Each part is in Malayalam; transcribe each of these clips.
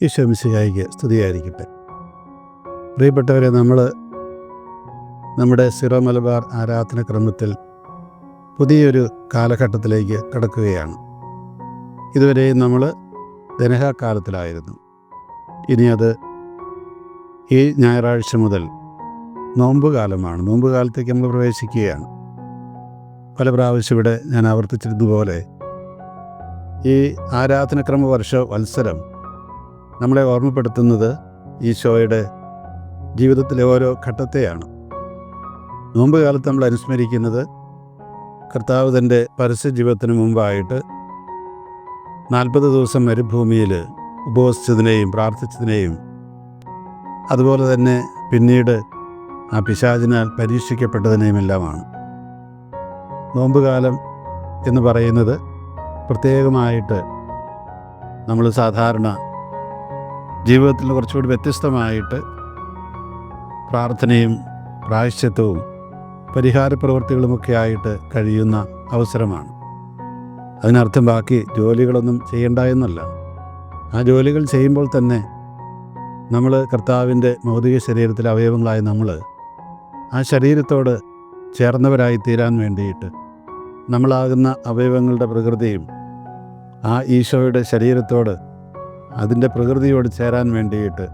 ഈശോ മിശിഹായിക്ക് സ്തുതിയായിരിക്കട്ടെ. പ്രിയപ്പെട്ടവരെ നമ്മൾ നമ്മുടെ സിറോ മലബാർ ആരാധന ക്രമത്തിൽ പുതിയൊരു കാലഘട്ടത്തിലേക്ക് കടക്കുകയാണ്. ഇതുവരെയും നമ്മൾ ദനഹാകാലത്തിലായിരുന്നു ഇനി അത് ഈ ഞായറാഴ്ച മുതൽ നോമ്പ് കാലമാണ് നോമ്പ് കാലത്തേക്ക് നമ്മൾ പ്രവേശിക്കുകയാണ്. പല പ്രാവശ്യം ഇവിടെ ഞാൻ ആവർത്തിച്ചിരുന്നതുപോലെ ഈ ആരാധനക്രമ വർഷ വത്സരം നമ്മളെ ഓർമ്മപ്പെടുത്തുന്നത് ഈശോയുടെ ജീവിതത്തിലെ ഓരോ ഘട്ടത്തെയാണ്. നോമ്പ് കാലത്ത് നമ്മൾ അനുസ്മരിക്കുന്നത് കർത്താവ് തന്റെ പരസ്യ ജീവിതത്തിന് മുമ്പായിട്ട് നാൽപ്പത് ദിവസം മരുഭൂമിയിൽ ഉപവസിച്ചതിനെയും പ്രാർത്ഥിച്ചതിനെയും അതുപോലെ തന്നെ പിന്നീട് ആ പിശാചിനാൽ പരീക്ഷിക്കപ്പെട്ടതിനെയുമെല്ലാമാണ്. നോമ്പുകാലം എന്ന് പറയുന്നത് പ്രത്യേകമായിട്ട് നമ്മൾ സാധാരണ ജീവിതത്തിൽ കുറച്ചുകൂടി വ്യത്യസ്തമായിട്ട് പ്രാർത്ഥനയും പ്രായശ്ചിത്വവും പരിഹാര പ്രവൃത്തികളുമൊക്കെ ആയിട്ട് കഴിയുന്ന അവസരമാണ്. അതിനർത്ഥം ബാക്കി ജോലികളൊന്നും ചെയ്യണ്ട എന്നല്ല. ആ ജോലികൾ ചെയ്യുമ്പോൾ തന്നെ നമ്മൾ കർത്താവിന്റെ ഭൗതിക ശരീരത്തിലെ അവയവങ്ങളായ നമ്മൾ ആ ശരീരത്തോട് ചേർന്നവരായി തീരാൻ വേണ്ടിയിട്ട് നമ്മളാകുന്ന അവയവങ്ങളുടെ പ്രകൃതിയും ആ ഈശോയുടെ ശരീരത്തോട് അതിന്റെ പ്രകൃതിയോട് ചേരാൻ വേണ്ടിയിട്ട്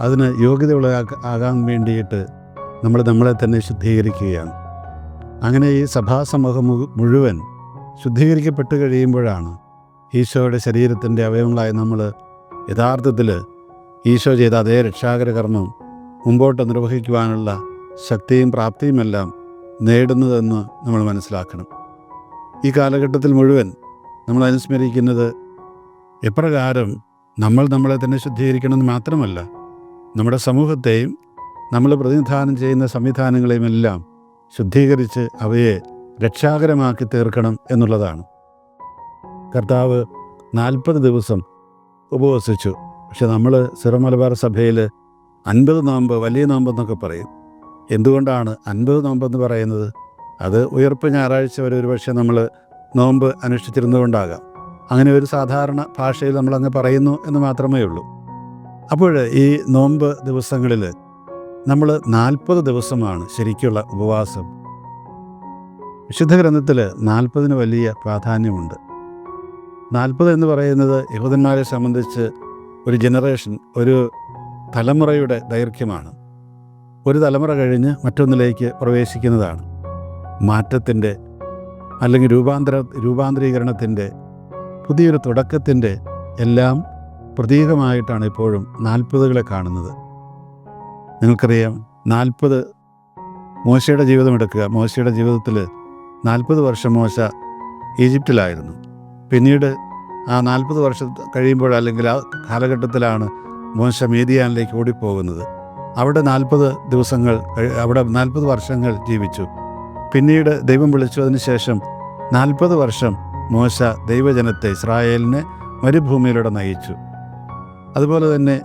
അതിന് യോഗ്യതയുള്ള ആകാൻ വേണ്ടിയിട്ട് നമ്മൾ നമ്മളെ തന്നെ ശുദ്ധീകരിക്കുകയാണ്. അങ്ങനെ ഈ സഭാസമൂഹം മുഴുവൻ ശുദ്ധീകരിക്കപ്പെട്ട് കഴിയുമ്പോഴാണ് ഈശോയുടെ ശരീരത്തിന്റെ അവയവങ്ങളായി നമ്മൾ യഥാർത്ഥത്തിൽ ഈശോ ചെയ്ത അതേ രക്ഷാകര കർമ്മം മുമ്പോട്ട് നിർവഹിക്കുവാനുള്ള ശക്തിയും പ്രാപ്തിയുമെല്ലാം നേടുന്നതെന്ന് നമ്മൾ മനസ്സിലാക്കണം. ഈ കാലഘട്ടത്തിൽ മുഴുവൻ നമ്മൾ അനുസ്മരിക്കുന്നത് എപ്രകാരം നമ്മൾ നമ്മളെ തന്നെ ശുദ്ധീകരിക്കണമെന്ന് മാത്രമല്ല നമ്മുടെ സമൂഹത്തെയും നമ്മൾ പ്രതിനിധാനം ചെയ്യുന്ന സംവിധാനങ്ങളെയും എല്ലാം ശുദ്ധീകരിച്ച് അവയെ രക്ഷാകരമാക്കി തീർക്കണം എന്നുള്ളതാണ്. കർത്താവ് നാൽപ്പത് ദിവസം ഉപവസിച്ചു. പക്ഷെ നമ്മൾ സിറമലബാർ സഭയിൽ അൻപത് നോമ്പ് വലിയ നോമ്പെന്നൊക്കെ പറയും. എന്തുകൊണ്ടാണ് അൻപത് നോമ്പെന്ന് പറയുന്നത്? അത് ഉയർപ്പ് ഞായറാഴ്ച വരെ ഒരു പക്ഷേ നമ്മൾ നോമ്പ് അനുഷ്ഠിച്ചിരുന്നതുകൊണ്ടാകാം. അങ്ങനെ ഒരു സാധാരണ ഭാഷയിൽ നമ്മളങ്ങ് പറയുന്നു എന്ന് മാത്രമേ ഉള്ളൂ. അപ്പോൾ ഈ നോമ്പ് ദിവസങ്ങളിൽ നമ്മൾ നാൽപ്പത് ദിവസമാണ് ശരിക്കുള്ള ഉപവാസം. വിശുദ്ധ ഗ്രന്ഥത്തിൽ നാൽപ്പതിന് വലിയ പ്രാധാന്യമുണ്ട്. നാൽപ്പത് എന്ന് പറയുന്നത് യഹൂദന്മാരെ സംബന്ധിച്ച് ഒരു ജനറേഷൻ ഒരു തലമുറയുടെ ദൈർഘ്യമാണ്. ഒരു തലമുറ കഴിഞ്ഞ് മറ്റൊന്നിലേക്ക് പ്രവേശിക്കുന്നതാണ്. മാറ്റത്തിന്റെ അല്ലെങ്കിൽ രൂപാന്തര രൂപാന്തരീകരണത്തിന്റെ പുതിയൊരു തുടക്കത്തിന്റെ എല്ലാം പ്രതീകമായിട്ടാണ് ഇപ്പോഴും നാൽപ്പതുകളെ കാണുന്നത്. നിങ്ങൾക്കറിയാം നാൽപ്പത് മോശയുടെ ജീവിതം എടുക്കുക. മോശയുടെ ജീവിതത്തിൽ നാൽപ്പത് വർഷം മോശ ഈജിപ്തിലായിരുന്നു. പിന്നീട് ആ നാൽപ്പത് വർഷം കഴിയുമ്പോൾ അല്ലെങ്കിൽ ആ കാലഘട്ടത്തിലാണ് മോശ മീതിയാനിലേക്ക് ഓടിപ്പോകുന്നത്. അവിടെ നാൽപ്പത് ദിവസങ്ങൾ അവിടെ നാൽപ്പത് വർഷങ്ങൾ ജീവിച്ചു. പിന്നീട് ദൈവം വിളിച്ചതിന് ശേഷം നാൽപ്പത് വർഷം മോശ ദൈവജനത്തെ ഇസ്രായേലിനെ മരുഭൂമിയിലൂടെ നയിച്ചു. അതുപോലെ തന്നെ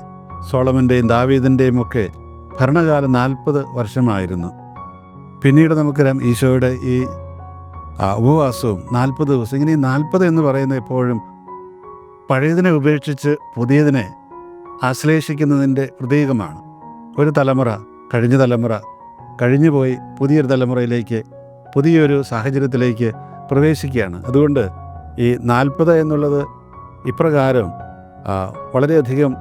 സോളമന്റെയും ദാവീദിന്റെയും ഒക്കെ ഭരണകാലം നാൽപ്പത് വർഷമായിരുന്നു. പിന്നീട് നമുക്കറിയാം ഈശോയുടെ ഈ ഉപവാസവും നാൽപ്പത് ദിവസം. ഇങ്ങനെ ഈ നാൽപ്പത് എന്ന് പറയുന്ന എപ്പോഴും പഴയതിനെ ഉപേക്ഷിച്ച് പുതിയതിനെ ആശ്ലേഷിക്കുന്നതിന്റെ പ്രതീകമാണ്. ഒരു തലമുറ കഴിഞ്ഞ തലമുറ കഴിഞ്ഞുപോയി പുതിയൊരു തലമുറയിലേക്ക് പുതിയൊരു സാഹചര്യത്തിലേക്ക് പ്രവേശിക്കുകയാണ്. അതുകൊണ്ട് ഈ നാൽപ്പത് എന്നുള്ളത് ഇപ്രകാരം വളരെയധികം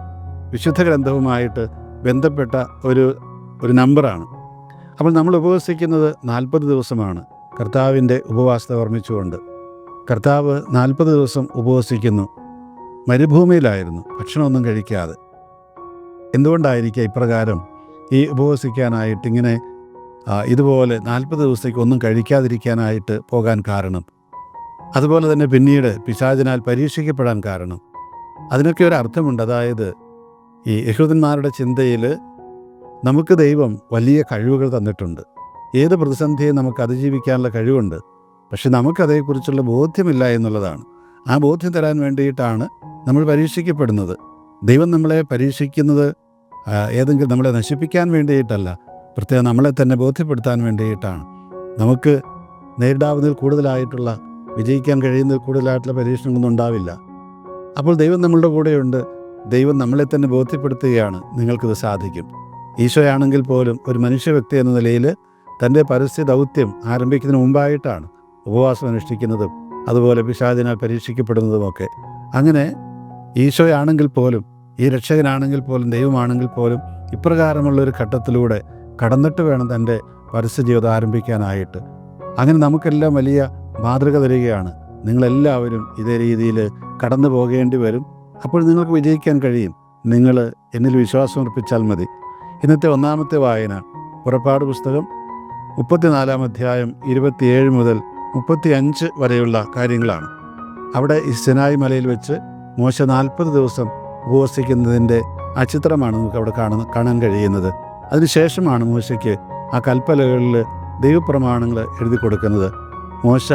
വിശുദ്ധ ഗ്രന്ഥവുമായിട്ട് ബന്ധപ്പെട്ട ഒരു ഒരു നമ്പറാണ്. അപ്പോൾ നമ്മൾ ഉപവസിക്കുന്നത് നാൽപ്പത് ദിവസമാണ്. കർത്താവിന്റെ ഉപവാസത്തെ ഓർമ്മിച്ചുകൊണ്ട് കർത്താവ് നാൽപ്പത് ദിവസം ഉപവസിക്കുന്നു. മരുഭൂമിയിലായിരുന്നു. ഭക്ഷണമൊന്നും കഴിക്കാതെ. എന്തുകൊണ്ടായിരിക്കുക ഇപ്രകാരം ഈ ഉപവസിക്കാനായിട്ട് ഇങ്ങനെ ഇതുപോലെ നാൽപ്പത് ദിവസത്തേക്ക് ഒന്നും കഴിക്കാതിരിക്കാനായിട്ട് പോകാൻ കാരണം. അതുപോലെ തന്നെ പിന്നീട് പിശാചിനാൽ പരീക്ഷിക്കപ്പെടാൻ കാരണം. അതിനൊക്കെ ഒരു അർത്ഥമുണ്ട്. അതായത് ഈ യഹൂദന്മാരുടെ ചിന്തയിൽ നമുക്ക് ദൈവം വലിയ കഴിവുകൾ തന്നിട്ടുണ്ട്. ഏത് പ്രതിസന്ധിയെ നമുക്ക് അതിജീവിക്കാനുള്ള കഴിവുണ്ട്. പക്ഷെ നമുക്കതേക്കുറിച്ചുള്ള ബോധ്യമില്ല എന്നുള്ളതാണ്. ആ ബോധ്യം തരാൻ വേണ്ടിയിട്ടാണ് നമ്മൾ പരീക്ഷിക്കപ്പെടുന്നത്. ദൈവം നമ്മളെ പരീക്ഷിക്കുന്നത് ഏതെങ്കിലും നമ്മളെ നശിപ്പിക്കാൻ വേണ്ടിയിട്ടല്ല. പ്രത്യേകം നമ്മളെ തന്നെ ബോധ്യപ്പെടുത്താൻ വേണ്ടിയിട്ടാണ്. നമുക്ക് നേരിടാവുന്നതിൽ കൂടുതലായിട്ടുള്ള വിജയിക്കാൻ കഴിയുന്നതിൽ കൂടുതലായിട്ടുള്ള പരീക്ഷണങ്ങളൊന്നും ഉണ്ടാവില്ല. അപ്പോൾ ദൈവം നമ്മളുടെ കൂടെയുണ്ട്. ദൈവം നമ്മളെ തന്നെ ബോധ്യപ്പെടുത്തുകയാണ് നിങ്ങൾക്കിത് സാധിക്കും. ഈശോയാണെങ്കിൽ പോലും ഒരു മനുഷ്യ വ്യക്തി എന്ന നിലയിൽ തന്റെ പരസ്യ ദൗത്യം ആരംഭിക്കുന്നതിന് മുമ്പായിട്ടാണ് ഉപവാസം അനുഷ്ഠിക്കുന്നതും അതുപോലെ പിശാദിനാൽ പരീക്ഷിക്കപ്പെടുന്നതുമൊക്കെ. അങ്ങനെ ഈശോയാണെങ്കിൽ പോലും ഈ രക്ഷകനാണെങ്കിൽ പോലും ദൈവമാണെങ്കിൽ പോലും ഇപ്രകാരമുള്ളൊരു ഘട്ടത്തിലൂടെ കടന്നിട്ട് വേണം തന്റെ പരസ്യ ജീവിതം ആരംഭിക്കാനായിട്ട്. അങ്ങനെ നമുക്കെല്ലാം വലിയ മാതൃക തരികയാണ്. നിങ്ങളെല്ലാവരും ഇതേ രീതിയിൽ കടന്നു പോകേണ്ടി വരും. അപ്പോൾ നിങ്ങൾക്ക് വിജയിക്കാൻ കഴിയും. നിങ്ങൾ എന്നിൽ വിശ്വാസം അർപ്പിച്ചാൽ മതി. ഇന്നത്തെ ഒന്നാമത്തെ വായന പുറപ്പാട് പുസ്തകം മുപ്പത്തിനാലാം അധ്യായം ഇരുപത്തിയേഴ് മുതൽ മുപ്പത്തി അഞ്ച് വരെയുള്ള കാര്യങ്ങളാണ്. അവിടെ ഈ മലയിൽ വെച്ച് മോശ നാൽപ്പത് ദിവസം ഉപവസിക്കുന്നതിന്റെ ആ ചിത്രമാണ് നമുക്ക് അവിടെ കാണുന്ന കാണാൻ കഴിയുന്നത്. അതിനുശേഷമാണ് മോശയ്ക്ക് ആ കൽപ്പലകളിൽ ദൈവപ്രമാണങ്ങൾ എഴുതി കൊടുക്കുന്നത്. മോശ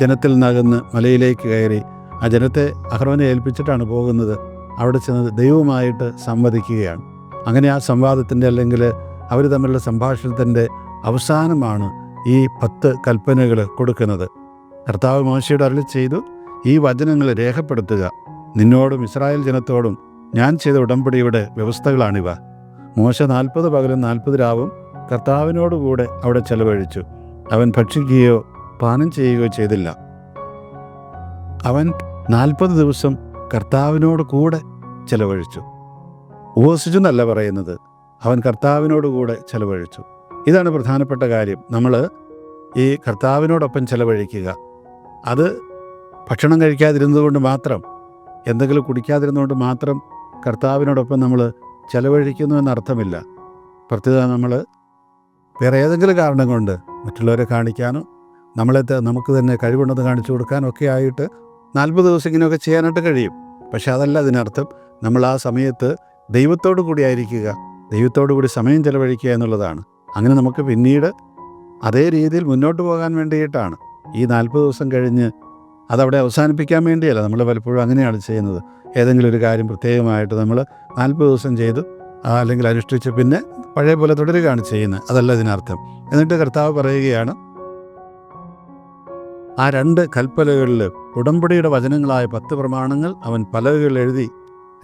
ജനത്തിൽ നിന്നകന്ന് മലയിലേക്ക് കയറി ആ ജനത്തെ അഹ്റോനെ ഏൽപ്പിച്ചിട്ടാണ് പോകുന്നത്. അവിടെ ചെന്ന് ദൈവവുമായിട്ട് സംവദിക്കുകയാണ്. അങ്ങനെ ആ സംവാദത്തിന്റെ അല്ലെങ്കിൽ അവർ തമ്മിലുള്ള സംഭാഷണത്തിന്റെ അവസാനമാണ് ഈ പത്ത് കൽപ്പനകൾ കൊടുക്കുന്നത്. കർത്താവ് മോശയുടെ അരളി ചെയ്തു ഈ വചനങ്ങൾ രേഖപ്പെടുത്തുക. നിന്നോടും ഇസ്രായേൽ ജനത്തോടും ഞാൻ ചെയ്ത ഉടമ്പടിയുടെ വ്യവസ്ഥകളാണിവ. മോശ നാൽപ്പത് പകലും നാൽപ്പത് രാവും കർത്താവിനോടുകൂടെ അവിടെ ചെലവഴിച്ചു. അവൻ ഭക്ഷിക്കുകയോ പാനം ചെയ്യുകയോ ചെയ്തില്ല. അവൻ നാൽപ്പത് ദിവസം കർത്താവിനോട് കൂടെ ചെലവഴിച്ചു. ഉപസിച്ചു എന്നല്ല പറയുന്നത്. അവൻ കർത്താവിനോട് കൂടെ ചെലവഴിച്ചു. ഇതാണ് പ്രധാനപ്പെട്ട കാര്യം. നമ്മൾ ഈ കർത്താവിനോടൊപ്പം ചെലവഴിക്കുക. അത് ഭക്ഷണം കഴിക്കാതിരുന്നതുകൊണ്ട് മാത്രം എന്തെങ്കിലും കുടിക്കാതിരുന്നതുകൊണ്ട് മാത്രം കർത്താവിനോടൊപ്പം നമ്മൾ ചെലവഴിക്കുന്നു എന്നർത്ഥമില്ല. പ്രത്യേക നമ്മൾ വേറെ ഏതെങ്കിലും കാരണം കൊണ്ട് മറ്റുള്ളവരെ കാണിക്കാനോ നമ്മളെ നമുക്ക് തന്നെ കഴിവുണ്ടെന്ന് കാണിച്ചു കൊടുക്കാനോ ഒക്കെ ആയിട്ട് നാൽപ്പത് ദിവസം ഇങ്ങനെയൊക്കെ ചെയ്യാനായിട്ട് കഴിയും. പക്ഷെ അതല്ല അതിനർത്ഥം നമ്മൾ ആ സമയത്ത് ദൈവത്തോട് കൂടി ആയിരിക്കുക ദൈവത്തോടു കൂടി സമയം ചെലവഴിക്കുക എന്നുള്ളതാണ്. അങ്ങനെ നമുക്ക് പിന്നീട് അതേ രീതിയിൽ മുന്നോട്ട് പോകാൻ വേണ്ടിയിട്ടാണ്. ഈ നാൽപ്പത് ദിവസം കഴിഞ്ഞ് അതവിടെ അവസാനിപ്പിക്കാൻ വേണ്ടിയല്ല നമ്മൾ പലപ്പോഴും അങ്ങനെയാണ് ചെയ്യുന്നത്. ഏതെങ്കിലും ഒരു കാര്യം പ്രത്യേകമായിട്ട് നമ്മൾ നാൽപ്പത് ദിവസം ചെയ്തു അല്ലെങ്കിൽ അനുഷ്ഠിച്ച് പിന്നെ പഴയ പോലെ തുടരുകയാണ് ചെയ്യുന്നത്. അതല്ല ഇതിനർത്ഥം. എന്നിട്ട് കർത്താവ് പറയുകയാണ് ആ രണ്ട് കൽപ്പലകളിൽ ഉടമ്പടിയുടെ വചനങ്ങളായ പത്ത് പ്രമാണങ്ങൾ അവൻ പലകകൾ എഴുതി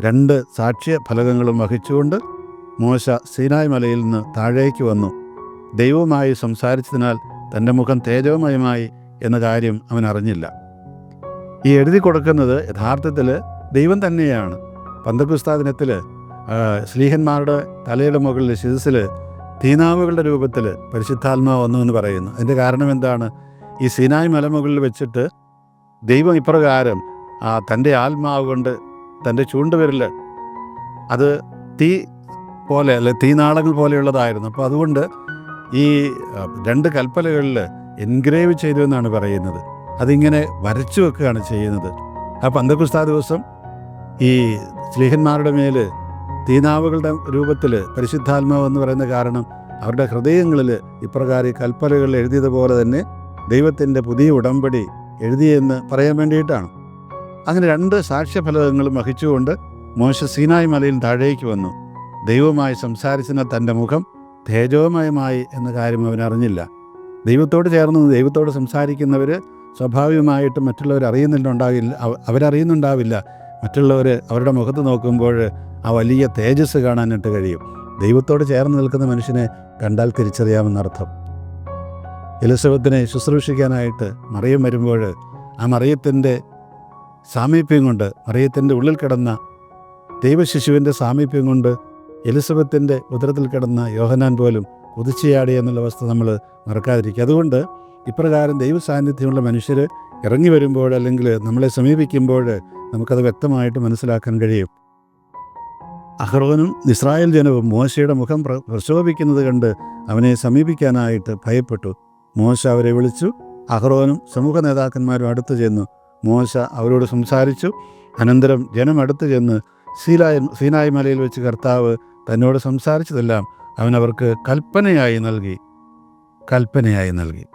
രണ്ട് സാക്ഷ്യ ഫലകങ്ങളും വഹിച്ചുകൊണ്ട് മോശ സീനായ് മലയിൽ നിന്ന് താഴേക്ക് വന്നു. ദൈവവുമായി സംസാരിച്ചതിനാൽ തന്റെ മുഖം തേജോമയമായി എന്ന കാര്യം അവൻ അറിഞ്ഞില്ല. ഈ എഴുതി കൊടുക്കുന്നത് യഥാർത്ഥത്തിൽ ദൈവം തന്നെയാണ്. പന്തക്കുസ്താ ദിനത്തിൽ സ്ലീഹന്മാരുടെ തലയുടെ മുകളിൽ ശിരസിൽ തീനാവുകളുടെ രൂപത്തിൽ പരിശുദ്ധാത്മാവ് വന്നു എന്ന് പറയുന്നു. അതിന്റെ കാരണം എന്താണ്? ഈ സീനായ് മലമുകളിൽ വെച്ചിട്ട് ദൈവം ഇപ്രകാരം ആ തന്റെ ആത്മാവ് കൊണ്ട് തന്റെ ചൂണ്ടുവിരൽ അത് തീ പോലെ അല്ലെ തീനാളങ്ങൾ പോലെയുള്ളതായിരുന്നു. അപ്പോൾ അതുകൊണ്ട് ഈ രണ്ട് കൽപ്പലകളിൽ എൻഗ്രേവ് ചെയ്തു എന്നാണ് പറയുന്നത്. അതിങ്ങനെ വരച്ചു വെക്കുകയാണ് ചെയ്യുന്നത്. ആ പന്തക്കുസ്താ ദിവസം ഈ സ്ലീഹന്മാരുടെ മേൽ തീനാവുകളുടെ രൂപത്തിൽ പരിശുദ്ധാത്മാവ് എന്ന് പറയുന്ന കാരണം അവരുടെ ഹൃദയങ്ങളിൽ ഇപ്രകാരം ഈ കൽപ്പലകൾ എഴുതിയതുപോലെ തന്നെ ദൈവത്തിന്റെ പുതിയ ഉടമ്പടി എഴുതിയെന്ന് പറയാൻ വേണ്ടിയിട്ടാണ്. അങ്ങനെ രണ്ട് സാക്ഷ്യഫലകങ്ങളും വഹിച്ചുകൊണ്ട് മോശ സീനായ് മലയിൽ താഴേക്ക് വന്നു. ദൈവമായി സംസാരിച്ചതിന് തന്റെ മുഖം തേജോമയമായി എന്ന കാര്യം അവൻ അറിഞ്ഞില്ല. ദൈവത്തോട് ചേർന്ന് ദൈവത്തോട് സംസാരിക്കുന്നവർ സ്വാഭാവികമായിട്ടും മറ്റുള്ളവർ അറിയുന്നുണ്ടാകില്ല അവ- അവരറിയുന്നുണ്ടാവില്ല. മറ്റുള്ളവർ അവരുടെ മുഖത്ത് നോക്കുമ്പോൾ ആ വലിയ തേജസ് കാണാനായിട്ട് കഴിയും. ദൈവത്തോട് ചേർന്ന് നിൽക്കുന്ന മനുഷ്യനെ കണ്ടാൽ തിരിച്ചറിയാമെന്നർത്ഥം. എലിസബത്തിനെ ശുശ്രൂഷിക്കാനായിട്ട് മറിയം വരുമ്പോൾ ആ മറിയത്തിന്റെ സാമീപ്യം കൊണ്ട് മറിയത്തിന്റെ ഉള്ളിൽ കിടന്ന ദൈവശിശുവിന്റെ സാമീപ്യം കൊണ്ട് എലിസബത്തിന്റെ ഉദരത്തിൽ കിടന്ന യോഹനാൻ പോലും ഉദിച്ചയാടി എന്നുള്ള അവസ്ഥ നമ്മൾ മറക്കാതിരിക്കുക. അതുകൊണ്ട് ഇപ്രകാരം ദൈവസാന്നിധ്യമുള്ള മനുഷ്യർ ഇറങ്ങി വരുമ്പോൾ അല്ലെങ്കിൽ നമ്മളെ സമീപിക്കുമ്പോൾ നമുക്കത് വ്യക്തമായിട്ട് മനസ്സിലാക്കാൻ കഴിയും. അഹ്റോനും ഇസ്രായേൽ ജനവും മോശയുടെ മുഖം പ്ര- പ്രശോഭിക്കുന്നത് കണ്ട് അവനെ സമീപിക്കാനായിട്ട് ഭയപ്പെട്ടു. മോശ അവരെ വിളിച്ചു. അഹ്റോനും സമൂഹ നേതാക്കന്മാരും അടുത്ത് ചെന്നു. മോശ അവരോട് സംസാരിച്ചു. അനന്തരം ജനം അടുത്ത് ചെന്ന് സീലായ സീനായ് മലയിൽ വെച്ച് കർത്താവ് തന്നോട് സംസാരിച്ചതെല്ലാം അവൻ അവർക്ക് കൽപ്പനയായി നൽകി. കൽപ്പനയായി നൽകി.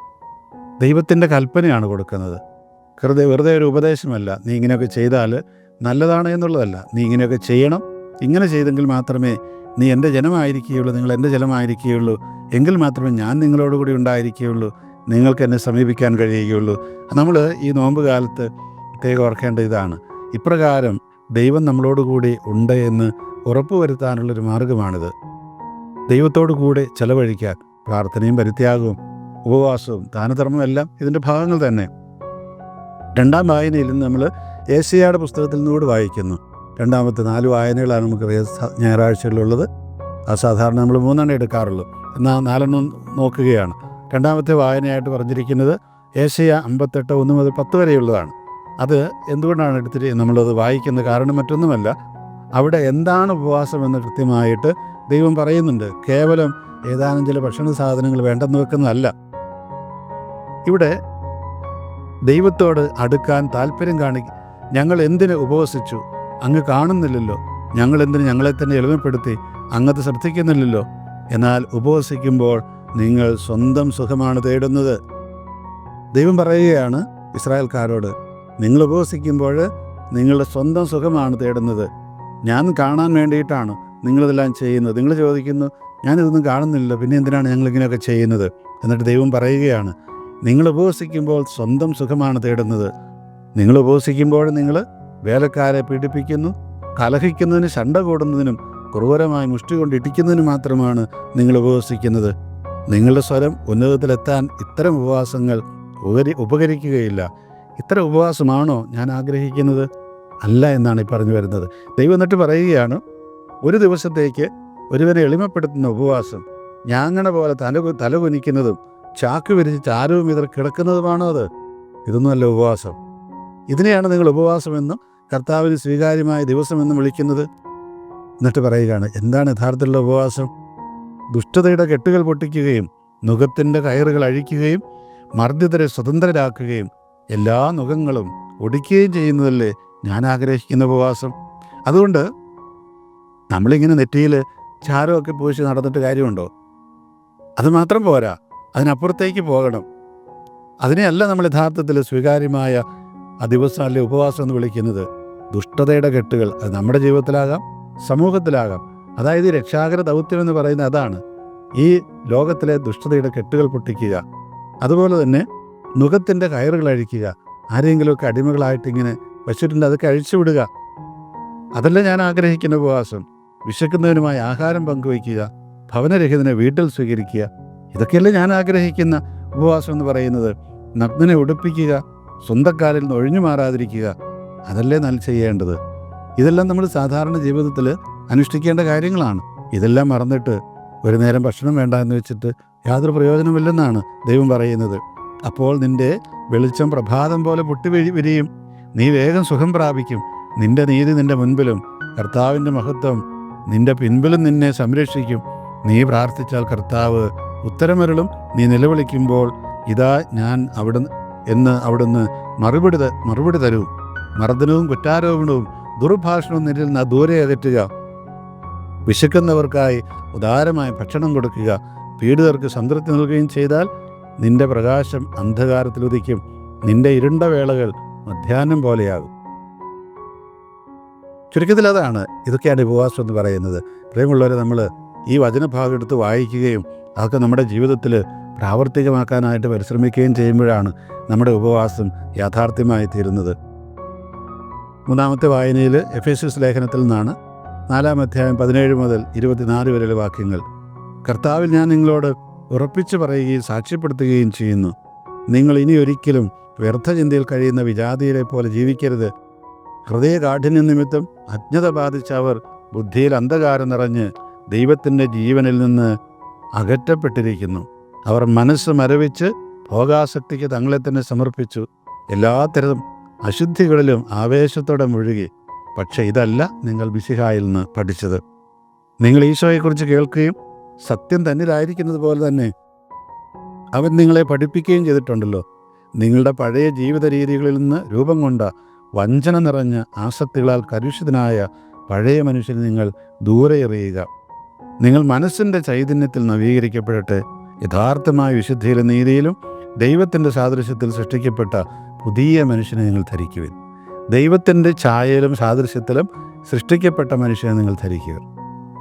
ദൈവത്തിന്റെ കൽപ്പനയാണ് കൊടുക്കുന്നത്. വെറുതെ വെറുതെ ഒരു ഉപദേശമല്ല. നീ ഇങ്ങനെയൊക്കെ ചെയ്താൽ നല്ലതാണ് എന്നുള്ളതല്ല. നീ ഇങ്ങനെയൊക്കെ ചെയ്യണം. ഇങ്ങനെ ചെയ്തെങ്കിൽ മാത്രമേ നീ എന്റെ ജനമായിരിക്കുകയുള്ളൂ. നിങ്ങൾ എന്റെ ജനമായിരിക്കുകയുള്ളൂ. എങ്കിൽ മാത്രമേ ഞാൻ നിങ്ങളോട് കൂടി ഉണ്ടായിരിക്കുകയുള്ളൂ. നിങ്ങൾക്ക് എന്നെ സമീപിക്കാൻ കഴിയുകയുള്ളൂ. നമ്മൾ ഈ നോമ്പ് കാലത്ത് പ്രത്യേകം ഓർക്കേണ്ട ഇതാണ്. ഇപ്രകാരം ദൈവം നമ്മളോടുകൂടി ഉണ്ട് എന്ന് ഉറപ്പുവരുത്താനുള്ളൊരു മാർഗമാണിത്. ദൈവത്തോടു കൂടെ ചെലവഴിക്കാൻ പ്രാർത്ഥനയും പരിത്യാഗവും ഉപവാസവും ദാനധർമ്മവും എല്ലാം ഇതിന്റെ ഭാഗങ്ങൾ തന്നെ. രണ്ടാം വായനയിൽ നിന്ന് നമ്മൾ ഏഷ്യയുടെ പുസ്തകത്തിൽ നിന്നുകൂടി വായിക്കുന്നു. രണ്ടാമത്തെ നാല് വായനകളാണ് നമുക്ക് ഞായറാഴ്ചകളിലുള്ളത്. സാധാരണ നമ്മൾ മൂന്നെണ്ണം എടുക്കാറുള്ളൂ. എന്നാൽ നാലെണ്ണം നോക്കുകയാണ്. രണ്ടാമത്തെ വായനയായിട്ട് പറഞ്ഞിരിക്കുന്നത് ഏഷ്യ അമ്പത്തെട്ട് ഒന്ന് മുതൽ പത്ത് വരെയുള്ളതാണ്. അത് എന്തുകൊണ്ടാണ് എടുത്തിട്ട് നമ്മളത് വായിക്കുന്നത് കാരണം മറ്റൊന്നുമല്ല. അവിടെ എന്താണ് ഉപവാസം എന്ന് കൃത്യമായിട്ട് ദൈവം പറയുന്നുണ്ട്. കേവലം ഏതാനും ചില ഭക്ഷണ സാധനങ്ങൾ വേണ്ടെന്ന് വെക്കുന്നതല്ല. ഇവിടെ ദൈവത്തോട് അടുക്കാൻ താല്പര്യം കാണി ഞങ്ങൾ എന്തിന് ഉപവസിച്ചു? അങ്ങ് കാണുന്നില്ലല്ലോ. ഞങ്ങൾ എന്തിന് ഞങ്ങളെ തന്നെ എളിമപ്പെടുത്തി അങ്ങത് ശ്രദ്ധിക്കുന്നില്ലല്ലോ? എന്നാൽ ഉപവസിക്കുമ്പോൾ നിങ്ങൾ സ്വന്തം സുഖമാണ് തേടുന്നത്. ദൈവം പറയുകയാണ് ഇസ്രായേൽക്കാരോട് നിങ്ങൾ ഉപവസിക്കുമ്പോൾ നിങ്ങളുടെ സ്വന്തം സുഖമാണ് തേടുന്നത്. ഞാൻ കാണാൻ വേണ്ടിയിട്ടാണ് നിങ്ങളിതെല്ലാം ചെയ്യുന്നത്. നിങ്ങൾ ചോദിക്കുന്നു ഞാനിതൊന്നും കാണുന്നില്ല പിന്നെ എന്തിനാണ് ഞങ്ങളിങ്ങനെയൊക്കെ ചെയ്യുന്നത്? എന്നിട്ട് ദൈവം പറയുകയാണ് നിങ്ങൾ ഉപവസിക്കുമ്പോൾ സ്വന്തം സുഖമാണ് തേടുന്നത്. നിങ്ങൾ ഉപവസിക്കുമ്പോൾ നിങ്ങൾ വേലക്കാരെ പീഡിപ്പിക്കുന്നു കലഹിക്കുന്നതിന് ശണ്ട കൂടുന്നതിനും ക്രൂരമായി മുഷ്ടി കൊണ്ട് ഇടിക്കുന്നതിന് മാത്രമാണ് നിങ്ങൾ ഉപവസിക്കുന്നത്. നിങ്ങളുടെ സ്വരം ഉന്നതത്തിലെത്താൻ ഇത്തരം ഉപവാസങ്ങൾ ഉപരി ഉപകരിക്കുകയില്ല. ഇത്തരം ഉപവാസമാണോ ഞാൻ ആഗ്രഹിക്കുന്നത്? അല്ല എന്നാണ് ഈ പറഞ്ഞു വരുന്നത്. ദൈവം എന്നിട്ട് പറയുകയാണ് ഒരു ദിവസത്തേക്ക് ഒരുവനെ എളിമപ്പെടുത്തുന്ന ഉപവാസം ഞാങ്ങണ പോലെ തല തലകുനിക്കുന്നതും ചാക്ക് വിരിച്ച് ചാരവും ഇതർ കിടക്കുന്നതുമാണോ അത്? ഇതൊന്നുമല്ല ഉപവാസം. ഇതിനെയാണ് നിങ്ങൾ ഉപവാസമെന്നും കർത്താവിന് സ്വീകാര്യമായ ദിവസമെന്നും വിളിക്കുന്നത് എന്നിട്ട് പറയുകയാണ് എന്താണ് യഥാർത്ഥത്തിലുള്ള ഉപവാസം? ദുഷ്ടതയുടെ കെട്ടുകൾ പൊട്ടിക്കുകയും നുഖത്തിന്റെ കയറുകൾ അഴിക്കുകയും മർദ്ദിതരെ സ്വതന്ത്രരാക്കുകയും എല്ലാ നുഖങ്ങളും ഒടിക്കുകയും ചെയ്യുന്നതല്ലേ ഞാൻ ആഗ്രഹിക്കുന്ന ഉപവാസം? അതുകൊണ്ട് നമ്മളിങ്ങനെ നെറ്റിയിൽ ചാരമൊക്കെ പൂശി നടന്നിട്ട് കാര്യമുണ്ടോ? അത് മാത്രം പോരാ. അതിനപ്പുറത്തേക്ക് പോകണം. അതിനെയല്ല നമ്മൾ യഥാർത്ഥത്തിൽ സ്വീകാര്യമായ ആ ദിവസം അല്ലെ ഉപവാസം എന്ന് വിളിക്കുന്നത്. ദുഷ്ടതയുടെ കെട്ടുകൾ അത് നമ്മുടെ ജീവിതത്തിലാകാം സമൂഹത്തിലാകാം. അതായത് രക്ഷാകര ദൗത്യം എന്ന് പറയുന്ന അതാണ്. ഈ ലോകത്തിലെ ദുഷ്ടതയുടെ കെട്ടുകൾ പൊട്ടിക്കുക. അതുപോലെ തന്നെ നുഖത്തിന്റെ കയറുകൾ അഴിക്കുക. ആരെങ്കിലുമൊക്കെ അടിമകളായിട്ട് ഇങ്ങനെ വെച്ചിട്ടുണ്ട് അതൊക്കെ അഴിച്ചു വിടുക. അതല്ല ഞാൻ ആഗ്രഹിക്കുന്ന ഉപവാസം. വിശക്കുന്നവനുമായി ആഹാരം പങ്കുവയ്ക്കുക. ഭവനരഹിതനെ വീട്ടിൽ സ്വീകരിക്കുക. ഇതൊക്കെയല്ലേ ഞാൻ ആഗ്രഹിക്കുന്ന ഉപവാസം എന്ന് പറയുന്നത്. നഗ്നനെ ഉടുപ്പിക്കുക സ്വന്തക്കാലിൽ നിന്ന് ഒഴിഞ്ഞു മാറാതിരിക്കുക അതല്ലേ നല്ല ചെയ്യേണ്ടത്. ഇതെല്ലാം നമ്മൾ സാധാരണ ജീവിതത്തിൽ അനുഷ്ഠിക്കേണ്ട കാര്യങ്ങളാണ്. ഇതെല്ലാം മറന്നിട്ട് ഒരു നേരം ഭക്ഷണം വേണ്ട എന്ന് വെച്ചിട്ട് യാതൊരു പ്രയോജനമില്ലെന്നാണ് ദൈവം പറയുന്നത്. അപ്പോൾ നിന്റെ വെളിച്ചം പ്രഭാതം പോലെ പൊട്ടി വിരി വിരിയും. നീ വേഗം സുഖം പ്രാപിക്കും. നിന്റെ നീതി നിന്റെ മുൻപിലും. കർത്താവിന്റെ മഹത്വം നിന്റെ പിൻപിലും നിന്നെ സംരക്ഷിക്കും. നീ പ്രാർത്ഥിച്ചാൽ കർത്താവ് ഉത്തരമരുളും നീ നിലവിളിക്കുമ്പോൾ ഇതാ ഞാൻ അവിടെ എന്ന് അവിടുന്ന് മറുപടി മറുപടി തരൂ. മർദ്ദനവും കുറ്റാരോപണവും ദുർഭാഷണവും നിന്നിൽ നിന്ന് ദൂരെ അകറ്റുക. വിശക്കുന്നവർക്കായി ഉദാരമായ ഭക്ഷണം കൊടുക്കുക. പീഡിതർക്ക് സംതൃപ്തി നൽകുകയും ചെയ്താൽ നിന്റെ പ്രകാശം അന്ധകാരത്തിൽ ഉദിക്കും. നിന്റെ ഇരുണ്ട വേളകൾ മധ്യാഹ്നം പോലെയാകും. ചുരുക്കത്തിൽ അതാണ് ഇതൊക്കെയാണ് ഉപവാസം എന്ന് പറയുന്നത്. പ്രിയമുള്ളവരെ നമ്മൾ ഈ വചനഭാഗം എടുത്ത് വായിക്കുകയും അതൊക്കെ നമ്മുടെ ജീവിതത്തിൽ പ്രാവർത്തികമാക്കാനായിട്ട് പരിശ്രമിക്കുകയും ചെയ്യുമ്പോഴാണ് നമ്മുടെ ഉപവാസം യാഥാർത്ഥ്യമായി തീരുന്നത്. മൂന്നാമത്തെ വായനയിൽ എഫ് എസ് എസ് ലേഖനത്തിൽ നിന്നാണ് നാലാം അധ്യായം പതിനേഴ് മുതൽ ഇരുപത്തിനാല് വരെയുള്ള വാക്യങ്ങൾ. കർത്താവിൽ ഞാൻ നിങ്ങളോട് ഉറപ്പിച്ചു പറയുകയും സാക്ഷ്യപ്പെടുത്തുകയും ചെയ്യുന്നു. നിങ്ങൾ ഇനി ഒരിക്കലും വ്യർത്ഥചിന്തയിൽ കഴിയുന്ന വിജാതിയിലെ പോലെ ജീവിക്കരുത്. ഹൃദയകാഠിന്യ നിമിത്തം അജ്ഞത ബാധിച്ച അവർ ബുദ്ധിയിൽ അന്ധകാരം നിറഞ്ഞ് ദൈവത്തിന്റെ ജീവനിൽ നിന്ന് അകറ്റപ്പെട്ടിരിക്കുന്നു. അവർ മനസ്സ് മരവിച്ച് ഭോഗാസക്തിക്ക് തങ്ങളെ തന്നെ സമർപ്പിച്ചു. എല്ലാത്തരം അശുദ്ധികളിലും ആവേശത്തോടെ മുഴുകി. പക്ഷെ ഇതല്ല നിങ്ങൾ ബിസിഹായിൽ നിന്ന് പഠിച്ചത്. നിങ്ങൾ ഈശോയെക്കുറിച്ച് കേൾക്കുകയും സത്യം തന്നിലായിരിക്കുന്നത് പോലെ തന്നെ അവൻ നിങ്ങളെ പഠിപ്പിക്കുകയും ചെയ്തിട്ടുണ്ടല്ലോ. നിങ്ങളുടെ പഴയ ജീവിത രീതികളിൽ നിന്ന് രൂപം കൊണ്ട വഞ്ചന നിറഞ്ഞ ആസക്തികളാൽ കലുഷിതനായ പഴയ മനുഷ്യനെ നിങ്ങൾ ദൂരെ എറിയുക. നിങ്ങൾ മനസ്സിന്റെ ചൈതന്യത്തിൽ നവീകരിക്കപ്പെടട്ടെ. യഥാർത്ഥമായ വിശുദ്ധിയിലും നീതിയിലും ദൈവത്തിന്റെ സാദൃശ്യത്തിൽ സൃഷ്ടിക്കപ്പെട്ട പുതിയ മനുഷ്യനെ നിങ്ങൾ ധരിക്കുവിൻ. ദൈവത്തിന്റെ ഛായയിലും സാദൃശ്യത്തിലും സൃഷ്ടിക്കപ്പെട്ട മനുഷ്യനെ നിങ്ങൾ ധരിക്കുക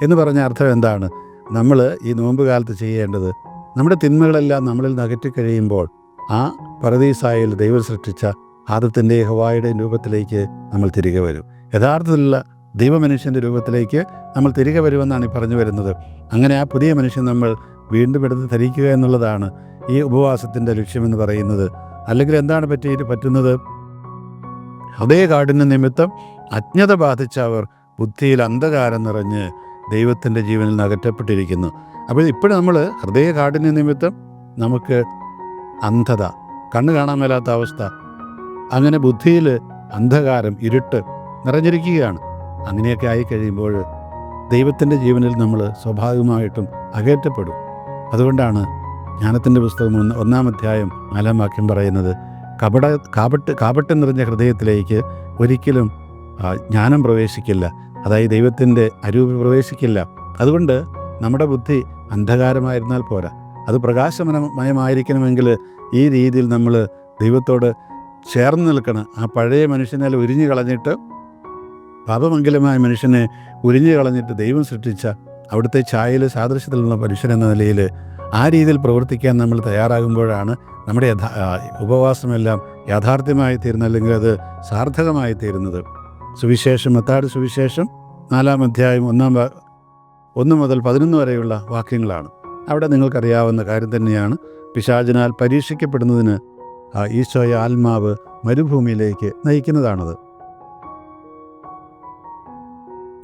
എന്ന് പറഞ്ഞ അർത്ഥം എന്താണ്? നമ്മൾ ഈ നോമ്പ് കാലത്ത് ചെയ്യേണ്ടത് നമ്മുടെ തിന്മകളെല്ലാം നമ്മളിൽ നകറ്റി കഴിയുമ്പോൾ ആ പരദീസായിൽ ദൈവം സൃഷ്ടിച്ച ആദത്തിന്റെ ഹവായുടെ രൂപത്തിലേക്ക് നമ്മൾ തിരികെ വരും. യഥാർത്ഥത്തിലുള്ള ദൈവമനുഷ്യന്റെ രൂപത്തിലേക്ക് നമ്മൾ തിരികെ വരുമെന്നാണ് ഈ പറഞ്ഞു വരുന്നത്. അങ്ങനെ ആ പുതിയ മനുഷ്യൻ നമ്മൾ വീണ്ടും എടുത്ത് ധരിക്കുക എന്നുള്ളതാണ് ഈ ഉപവാസത്തിന്റെ ലക്ഷ്യമെന്ന് പറയുന്നത്. അല്ലെങ്കിൽ എന്താണ് പറ്റിയിട്ട് പറ്റുന്നത്? ഹൃദയകാഠിന്യ നിമിത്തം അജ്ഞത ബാധിച്ച അവർ ബുദ്ധിയിൽ അന്ധകാരം നിറഞ്ഞ് ദൈവത്തിന്റെ ജീവനിൽ നിന്ന് അകറ്റപ്പെട്ടിരിക്കുന്നു. അപ്പോൾ ഇപ്പോഴും നമ്മൾ ഹൃദയകാഠിന്യ നിമിത്തം നമുക്ക് അന്ധത കണ്ണ് കാണാൻ മേലാത്ത അവസ്ഥ അങ്ങനെ ബുദ്ധിയിൽ അന്ധകാരം ഇരുട്ട് നിറഞ്ഞിരിക്കുകയാണ്. അങ്ങനെയൊക്കെ ആയി കഴിയുമ്പോൾ ദൈവത്തിന്റെ ജീവനിൽ നമ്മൾ സ്വാഭാവികമായിട്ടും അകേറ്റപ്പെടും. അതുകൊണ്ടാണ് ജ്ഞാനത്തിന്റെ പുസ്തകം ഒന്ന് ഒന്നാം അധ്യായം നാലാം വാക്യം പറയുന്നത് കപട കാപട്ട് കാപട്ടം നിറഞ്ഞ ഹൃദയത്തിലേക്ക് ഒരിക്കലും ജ്ഞാനം പ്രവേശിക്കില്ല. അതായത് ദൈവത്തിന്റെ അരൂപി പ്രവേശിക്കില്ല. അതുകൊണ്ട് നമ്മുടെ ബുദ്ധി അന്ധകാരമായിരുന്നാൽ പോരാ. അത് പ്രകാശമയമായിരിക്കണമെങ്കിൽ ഈ രീതിയിൽ നമ്മൾ ദൈവത്തോട് ചേർന്ന് നിൽക്കണം. ആ പഴയ മനുഷ്യനാൽ ഉരിഞ്ഞു കളഞ്ഞിട്ട് പാപമംഗലമായ മനുഷ്യനെ ഉരിഞ്ഞു കളഞ്ഞിട്ട് ദൈവം സൃഷ്ടിച്ച അവിടുത്തെ ഛായയിൽ സാദൃശ്യത്തിലുള്ള മനുഷ്യൻ എന്ന നിലയിൽ ആ രീതിയിൽ പ്രവർത്തിക്കാൻ നമ്മൾ തയ്യാറാകുമ്പോഴാണ് നമ്മുടെ ഉപവാസമെല്ലാം യാഥാർത്ഥ്യമായി തീരുന്നത് അല്ലെങ്കിൽ അത് സാർത്ഥകമായി തീരുന്നത്. സുവിശേഷം മത്താട് സുവിശേഷം നാലാം അധ്യായം ഒന്നാം ഒന്ന് മുതൽ പതിനൊന്ന് വരെയുള്ള വാക്യങ്ങളാണ്. അവിടെ നിങ്ങൾക്കറിയാവുന്ന കാര്യം തന്നെയാണ്. പിശാചിനാൽ പരീക്ഷിക്കപ്പെടുന്നതിന് ഈശോയ ആത്മാവ് മരുഭൂമിയിലേക്ക് നയിക്കുന്നതാണത്.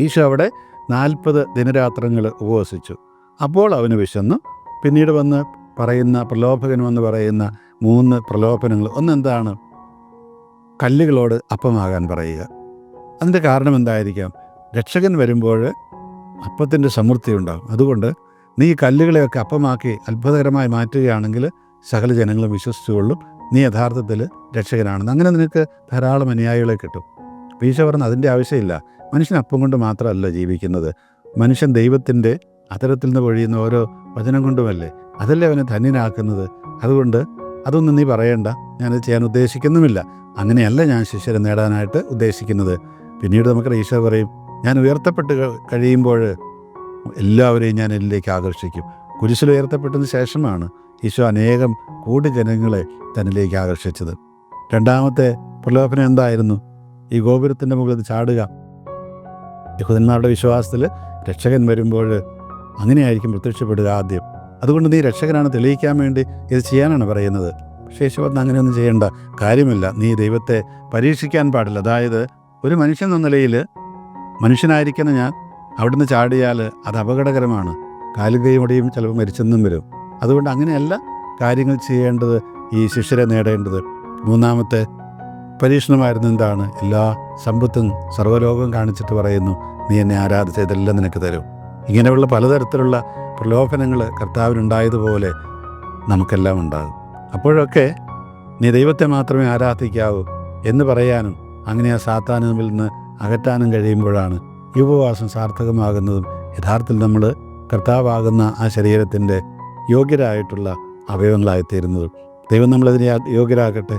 ഈശോ അവിടെ നാൽപ്പത് ദിനരാത്രങ്ങൾ ഉപവസിച്ചു. അപ്പോൾ അവന് വിശന്നു. പിന്നീട് വന്ന് പറയുന്ന പ്രലോഭകൻ എന്ന് പറയുന്ന മൂന്ന് പ്രലോഭനങ്ങൾ. ഒന്നെന്താണ്? കല്ലുകളോട് അപ്പമാകാൻ പറയുക. അതിന്റെ കാരണം എന്തായിരിക്കാം? രക്ഷകൻ വരുമ്പോൾ അപ്പത്തിന്റെ സമൃദ്ധി ഉണ്ടാകും. അതുകൊണ്ട് നീ കല്ലുകളെയൊക്കെ അപ്പമാക്കി അത്ഭുതകരമായി മാറ്റുകയാണെങ്കിൽ സകല ജനങ്ങളും വിശ്വസിച്ചുകൊള്ളും. നീ യഥാർത്ഥത്തിൽ രക്ഷകനാണെന്ന്. അങ്ങനെ നിനക്ക് ധാരാളം അനുയായികളെ കിട്ടും. ഈശോ പറഞ്ഞ അതിന്റെ ആവശ്യമില്ല. മനുഷ്യൻ അപ്പം കൊണ്ട് മാത്രമല്ല ജീവിക്കുന്നത്. മനുഷ്യൻ ദൈവത്തിന്റെ അത്തരത്തിൽ നിന്ന് പൊഴിയുന്ന ഓരോ വചനം കൊണ്ടുമല്ലേ? അതല്ലേ അവനെ ധന്യനാക്കുന്നത്? അതുകൊണ്ട് അതൊന്നും നീ പറയണ്ട. ഞാനത് ചെയ്യാൻ ഉദ്ദേശിക്കുന്നുമില്ല. അങ്ങനെയല്ല ഞാൻ ശിഷ്യരെ നേടാനായിട്ട് ഉദ്ദേശിക്കുന്നത്. പിന്നീട് നമുക്ക് ഈശോ പറയും ഞാൻ ഉയർത്തപ്പെട്ട് കഴിയുമ്പോൾ എല്ലാവരെയും ഞാൻ എന്നിലേക്ക് ആകർഷിക്കും. കുരിശിൽ ഉയർത്തപ്പെട്ടതിന് ശേഷമാണ് ഈശോ അനേകം കൂടി ജനങ്ങളെ തന്നിലേക്ക് ആകർഷിച്ചത്. രണ്ടാമത്തെ പ്രലോഭനം എന്തായിരുന്നു? ഈ ഗോപുരത്തിന്റെ മുകളിൽ ചാടുക. യഹൂദന്മാരുടെ വിശ്വാസത്തിൽ രക്ഷകൻ വരുമ്പോൾ അങ്ങനെയായിരിക്കും പ്രത്യക്ഷപ്പെടുക ആദ്യം. അതുകൊണ്ട് നീ രക്ഷകനാണ് തെളിയിക്കാൻ വേണ്ടി ഇത് ചെയ്യാനാണ് പറയുന്നത്. പക്ഷേ യേശു പറഞ്ഞ അങ്ങനെയൊന്നും ചെയ്യേണ്ട കാര്യമില്ല. നീ ദൈവത്തെ പരീക്ഷിക്കാൻ പാടില്ല. അതായത് ഒരു മനുഷ്യൻ എന്ന നിലയിൽ മനുഷ്യനായിരിക്കുന്ന ഞാൻ അവിടുന്ന് ചാടിയാൽ അത് അപകടകരമാണ്. കാലുകൈമുടിയും ചിലപ്പോൾ മരിച്ചെന്നും വരും. അതുകൊണ്ട് അങ്ങനെയല്ല കാര്യങ്ങൾ ചെയ്യേണ്ടത് ഈ ശിഷ്യരെ നേടേണ്ടത്. മൂന്നാമത്തെ പരീക്ഷണമായിരുന്നു എന്താണ്? എല്ലാ സമ്പത്തും സർവലോകം കാണിച്ചിട്ട് പറയുന്നു നീ എന്നെ ആരാധിച്ച ഇതെല്ലാം നിനക്ക് തരും. ഇങ്ങനെയുള്ള പലതരത്തിലുള്ള പ്രലോഭനങ്ങൾ കർത്താവിനുണ്ടായതുപോലെ നമുക്കെല്ലാം ഉണ്ടാകും. അപ്പോഴൊക്കെ നീ ദൈവത്തെ മാത്രമേ ആരാധിക്കാവൂ എന്ന് പറയാനും അങ്ങനെ ആ സാത്താനിൽ നിന്ന് അകറ്റാനും കഴിയുമ്പോഴാണ് ഈ ഉപവാസം സാർത്ഥകമാകുന്നതും യഥാർത്ഥത്തിൽ നമ്മൾ കർത്താവാകുന്ന ആ ശരീരത്തിന്റെ യോഗ്യരായിട്ടുള്ള അവയവങ്ങളായിത്തീരുന്നതും. ദൈവം നമ്മളതിനെ യോഗ്യരാകട്ടെ?